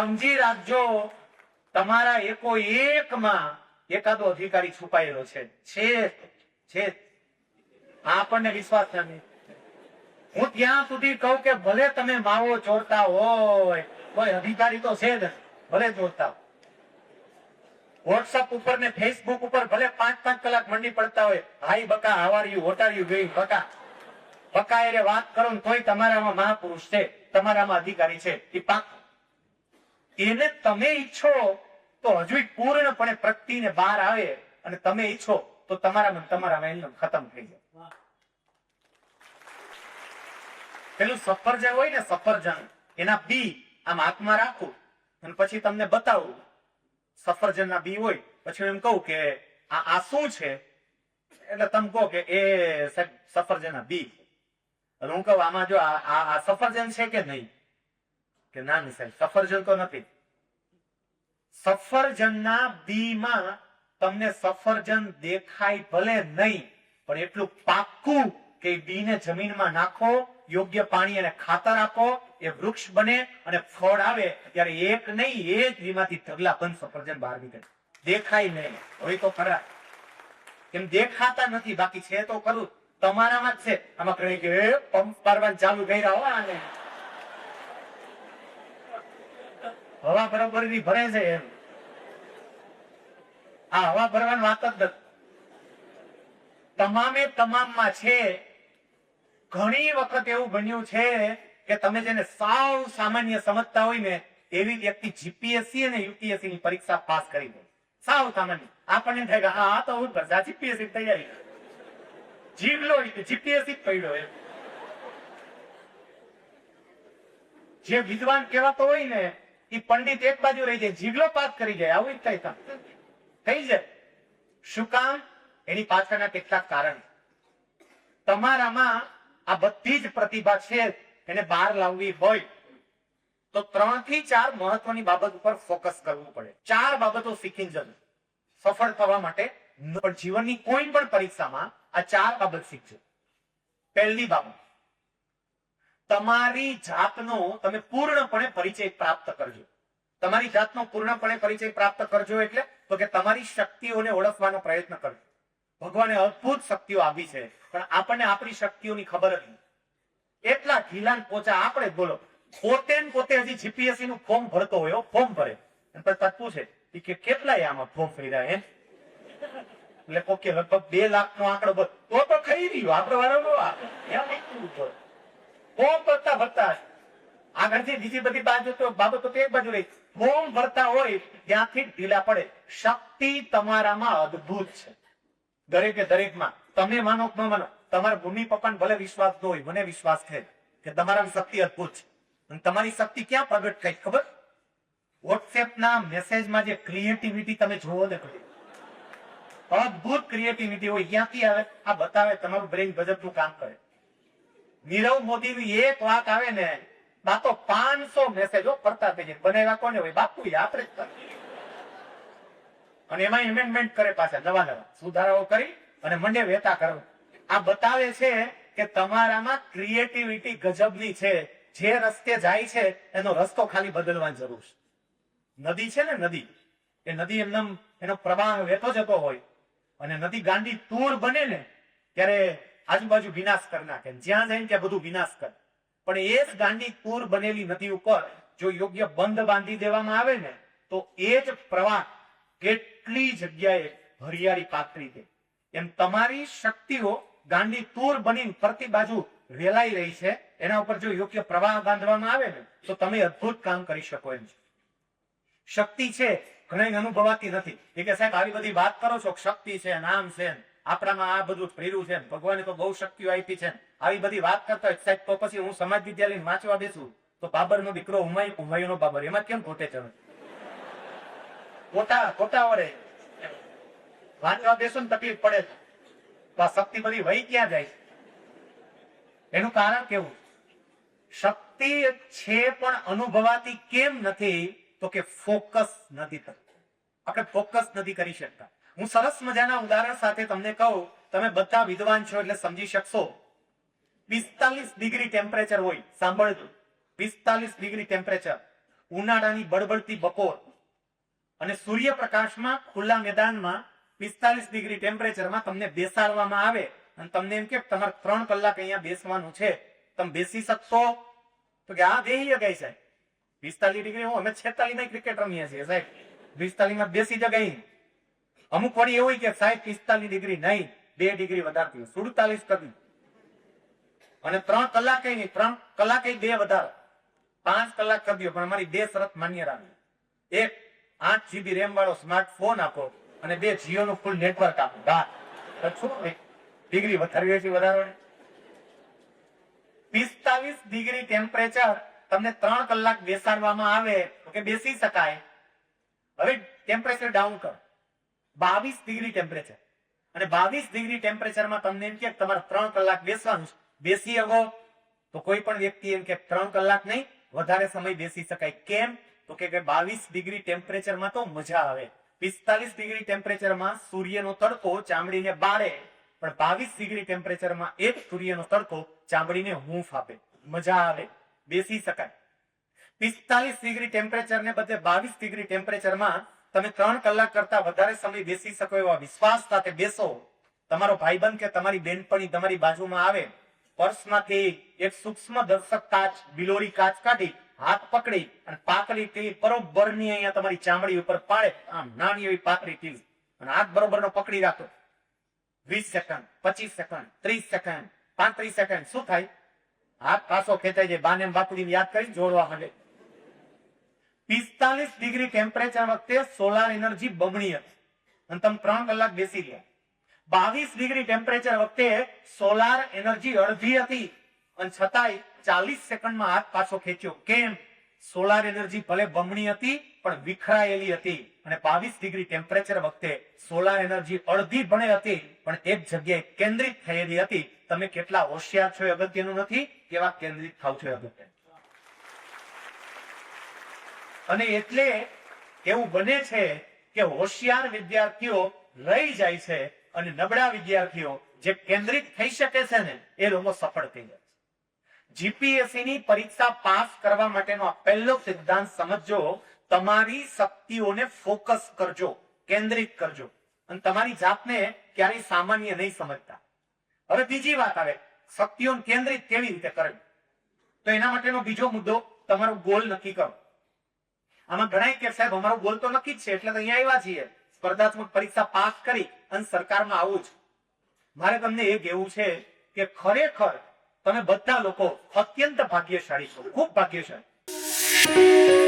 સમજી રાખજો, તમારા એકો એકમાં એકાદો અધિકારી છુપાયેલો છે. આપણને વિશ્વાસ નથી હું ત્યાં સુધી કહું કે ભલે તમે માવો ચોરતા હોય, કોઈ અધિકારી તો છે જ. ભલે ચોરતા વોટ્સઅપ ઉપર ને ફેસબુક ઉપર ભલે પાંચ પાંચ કલાક મંડી પડતા હોય હાઈ બકા હાવાર યુ વોટ યુ ગઈ બકા. બકા એ વાત કરો ને તોય તમારામાં મહાપુરુષ છે, તમારામાં અધિકારી છે. એ પાક એને તમે ઈચ્છો તો હજુ પૂર્ણપણે પ્રગટીને બહાર આવે અને તમે ઈચ્છો તો તમારામાં તમારામાં એમને ખતમ થઈ જાય. પેલું સફરજન હોય ને સફરજન, એના બી આમ હાથમાં રાખું અને પછી તમને બતાવું. સફરજનના બી હોય, પછી એમ કહું કે આ આ શું છે, એટલે તમે કહો કે એ સફરજનના બી હું કહું આમાં જો આ સફરજન છે કે નહીં? કે ના મિસાઈલ, સફરજન તો નથી. સફરજનના બીમાં તમને સફરજન દેખાય ભલે નહીં, પણ એટલું પાક્કું કે બીને જમીનમાં નાખો, યોગ્ય પાણી અને ખાતર આપો, એ વૃક્ષ બને અને ફળ આવે, ત્યારે એક નહીં, એ જ બીમાંથી ઢગલા બંધ સફરજન બહાર નીકળે. દેખાય નહીં. હોય તો ખરા. કેમ દેખાતા નથી, બાકી છે તો ખરું. તમારામાં જ છે. આમાં કહે કે પંપ પારવાનું ચાલુ કર્યા રહ્યા આને. હવા બરોબર ભરે છે એમ. આ હવા ભરવાની વાત જ તમામે તમામમાં છે. ઘણી વખત એવું બન્યું છે કે તમે જેને સાવ સામાન્ય સમજતા હોય ને, એવી વ્યક્તિ જીપીએસસી અને યુપીએસસી ની પરીક્ષા પાસ કરી દે. સાવ સામાન્ય. આપણને થાય કે, હા તો હું બધા જીપીએસસી તૈયારી જીવલો જીપીએસસી પડ્યો એમ. જે વિદ્વાન કહેવાતો હોય ને એ પંડિત એક બાજુ રહી જાય જીગલો પાત કરી જાય, આવું જ થાય થઈ જાય. શું કામ? એની પાછળના કેટલાક કારણ. તમારામાં આ બધી જ પ્રતિભા છે, એને બહાર લાવવી હોય, તો ત્રણથી ચાર મહત્વની બાબત ઉપર ફોકસ કરવું પડે. ચાર બાબતો શીખીને જવું સફળ થવા માટે જીવનની કોઈ પણ પરીક્ષામાં આ ચાર બાબત શીખજો. પહેલી બાબત. તમારી જાતનો તમે પૂર્ણપણે પરિચય પ્રાપ્ત કરજો. તમારી જાતનો પૂર્ણપણે પરિચય પ્રાપ્ત કરજો એટલે તો કે તમારી શક્તિઓને ઓળખવાનો પ્રયત્ન કરજો. ભગવાને અદભુત શક્તિઓ આપી છે, પણ આપણને આપણી શક્તિઓની ખબર નથી. એટલા ઢીલાન પોચા આપણે બોલો. પોતે પોતે હજી જીપીએસસી નું ફોર્મ ભરતો હોય ફોર્મ ભરે. પછી પૂછે કે કેટલાય આમાં ફોર્મ ભર્યા એમ? એટલે કોક કે લગભગ બે લાખ નો આંકડો તો તો ખાઈ રહ્યો આપડે વાળો ફોર્મ ભરતા ભરતા આગળથી બીજી બધી બાજુ તો બાબતો એક બાજુ રહી. ફોર્મ ભરતા હોય ત્યાંથી ઢીલા પડે. શક્તિ તમારામાં અદભુત છે. દરેકે દરેકમાં. તમે માનો ન માનો, તમારા મમ્મી પપ્પાને ભલે વિશ્વાસ ન હોય, મને વિશ્વાસ છે કે તમારા શક્તિ અદ્ભુત છે. અને તમારી શક્તિ ક્યાં પ્રગટ થઈ, ખબર? વોટ્સએપ ના મેસેજમાં જે ક્રિએટિવિટી તમે જોવો ને અદ્ભુત ક્રિએટિવિટી હોય. ક્યાંથી આવે, આ બતાવે, તમારું બ્રેનનું કામ કરે. નીરવ મોદીની એક વાત આવે ને, બા પાંચસો મેસેજો કરતા થઈ જાય બનાવ્યા કોને હોય? બાપુ આપણે જ અને એમાં એમેન્ડમેન્ટ કરે પાછા, નવા નવા. સુધારાઓ કરી અને મંડે વેતા કરો. આ બતાવે છે કે તમારામાં ક્રિએટિવિટી ગજબની છે. જે રસ્તે જાય છે, એનો રસ્તો ખાલી બદલવાની જરૂર છે. નદી છે ને નદી. એ નદી એમનેમ, એનો પ્રવાહ વહેતો જતો હોય. અને નદી ગાંડી તૂર બને ને, ત્યારે આજુબાજુ વિનાશ કરી નાખે જ્યાં જાય ત્યાં બધું વિનાશ કરે. પણ એ જ ગાંડી પૂર બનેલી નદી ઉપર જો યોગ્ય બંધ બાંધી દેવામાં આવે ને, તો એ જ પ્રવાહ કેટલી જગ્યાએ હરિયાળી પાથરી દે. એમ તમારી શક્તિઓ ગાંડી તૂર બની ફરતી બાજુ વેલાઈ રહી છે, એના ઉપર જો યોગ્ય પ્રવાહ બાંધવામાં આવે ને, તો તમે અદભુત કામ કરી શકો એમ છે. શક્તિ છે ઘણી અનુભવાતી નથી. કે સાહેબ, આવી બધી વાત કરો છો, શક્તિ છે, નામ છે આપણામાં આ બધું પ્રેર્યું છે ભગવાને તો બહુ શક્તિઓ આપી છે આવી બધી વાત કરતા તો પછી હું સમાજ વિદ્યાલય વાંચવા બેસું. તો બાબર નો દીકરો હુમાયુ હુમાયુ નો બાબર. એમાં કેમ ખોટે ચડે? ખોટા ખોટા વડે વાંચવા બેસો ને તકલીફ પડે. તો આ શક્તિ બધી વહી ક્યાં જાય? એનું કારણ કેવું? શક્તિ છે પણ અનુભવાતી કેમ નથી? તો કે ફોકસ નથી થતું. આપણે ફોકસ નથી કરી શકતા. હું સરસ મજાના ઉદાહરણ સાથે તમને કહું, તમે બધા વિદ્વાન છો એટલે સમજી શકશો. પિસ્તાલીસ ડિગ્રી ટેમ્પરેચર હોય સાંભળજો પિસ્તાલીસ ડિગ્રી ટેમ્પરેચર, ઉનાળાની બળબડતી બપોર. અને સૂર્યપ્રકાશમાં ખુલ્લા મેદાનમાં પિસ્તાલીસ ડિગ્રી ટેમ્પરેચરમાં તમને બેસાડવામાં આવે. અને તમને એમ કે તમારે ત્રણ કલાક અહીંયા બેસવાનું છે. તમે બેસી શકશો? તો કે આ બેસી જગાઈ સાહેબ. પિસ્તાલીસ ડિગ્રી હું, અમે છેતાલીસ ક્રિકેટ રમીએ છીએ સાહેબ. પિસ્તાલીસમાં બેસી જગાઈ અમુક વળી એવું હોય કે સાહેબ પિસ્તાલીસ ડિગ્રી નહીં, બે ડિગ્રી વધારતી સુડતાલીસ કરી અને ત્રણ કલાકે નહીં, ત્રણ કલાકે બે વધારો. પાંચ કલાક કરી દો પણ અમારી બે શરત માન્ય રાખી એક, આઠ જીબી રેમ વાળો સ્માર્ટફોન આપો અને બે જીઓ નું ફૂલ નેટવર્ક આપો શું ડિગ્રી વધારવી છે વધારો પિસ્તાલીસ ડિગ્રી ટેમ્પરેચર તમને ત્રણ કલાક બેસાડવામાં આવે, તો કે બેસી શકાય. હવે ટેમ્પરેચર ડાઉન કરો. બાવીસ ડિગ્રી ટેમ્પરેચર અને બાવીસ ડિગ્રી ટેમ્પરેચરમાં તમને એમ કે તમારે ત્રણ કલાક બેસવાનું. બેસી શકો તો કોઈ પણ વ્યક્તિ એમ કે ત્રણ કલાક નહીં, વધારે સમય બેસી શકાય. કેમ? તો કે બાવીસ ડિગ્રી ટેમ્પરેચરમાં તો મજા આવે. પિસ્તાલીસ ડિગ્રી ટેમ્પરેચરમાં સૂર્યનો તડકો ચામડીને બાળે. પણ બાવીસ ડિગ્રી ટેમ્પરેચરમાં એક સૂર્યનો તડકો ચામડીને હૂંફ આપે. મજા આવે. બેસી શકાય. પિસ્તાલીસ ડિગ્રી ટેમ્પરેચર ને બદલે બાવીસ ડિગ્રી ટેમ્પરેચરમાં તમે ત્રણ કલાક કરતા વધારે સમય બેસી શકો એવા વિશ્વાસ સાથે બેસો. તમારો ભાઈબંધ કે તમારી બેનપણી તમારી બાજુમાં આવે, પર્સમાંથી એક સૂક્ષ્મ દર્શક કાચ, બિલોરી કાચ કાઢી, હાથ પકડી અને પાકલી ટીલી બરોબરની અહીંયા તમારી ચામડી ઉપર પાડે. આમ નાની એવી પાતળી ટીવી. અને હાથ બરોબરનો પકડી રાખો. વીસ સેકન્ડ, પચીસ સેકન્ડ, ત્રીસ સેકન્ડ, પાંત્રીસ સેકન્ડ. શું થાય? હાથ પાછો ખેંચાઈ જાય. બાને ને યાદ કરી, જોડવા માંડે. પિસ્તાલીસ ડિગ્રી ટેમ્પરેચર વખતે સોલાર એનર્જી બમણી હતી. અને તમે ત્રણ કલાક બેસી ગયા. બાવીસ ડિગ્રી ટેમ્પરેચર વખતે સોલાર એનર્જી અડધી હતી. અને છતાંય ચાલીસ સેકન્ડમાં હાથ પાછો ખેંચ્યો. કેમ? સોલાર એનર્જી ભલે બમણી હતી, પણ વિખરાયેલી હતી. અને બાવીસ ડિગ્રી ટેમ્પરેચર વખતે સોલાર એનર્જી અડધી ભણે હતી, પણ એક જગ્યાએ કેન્દ્રિત થયેલી હતી. તમે કેટલા હોશિયાર છો એ અગત્યનું નથી? કેવા કેન્દ્રિત થાવ છો અગત્ય અને એટલે એવું બને છે કે હોશિયાર વિદ્યાર્થીઓ રહી જાય છે અને નબળા વિદ્યાર્થીઓ જે કેન્દ્રિત થઈ શકે છે ને, એ લોકો સફળ થઈ જાય છે. જીપીએસસી ની પરીક્ષા પાસ કરવા માટેનો આ પહેલો સિદ્ધાંત સમજજો. તમારી શક્તિઓને ફોકસ કરજો, કેન્દ્રિત કરજો. અને તમારી જાતને ક્યારેય સામાન્ય નહીં સમજતા. હવે બીજી વાત આવે, શક્તિઓને કેન્દ્રિત કેવી રીતે કરવી? તો એના માટેનો બીજો મુદ્દો, તમારો ગોલ નક્કી કરો. આમાં ઘણા કે સાહેબ, અમારો ગોલ તો નક્કી છે, એટલે અહીંયા આવ્યા છીએ. સ્પર્ધાત્મક પરીક્ષા પાસ કરી અને સરકારમાં આવું જ. મારે તમને એ કહેવું છે કે ખરેખર તમે બધા લોકો અત્યંત ભાગ્યશાળી છો, ખૂબ ભાગ્યશાળી.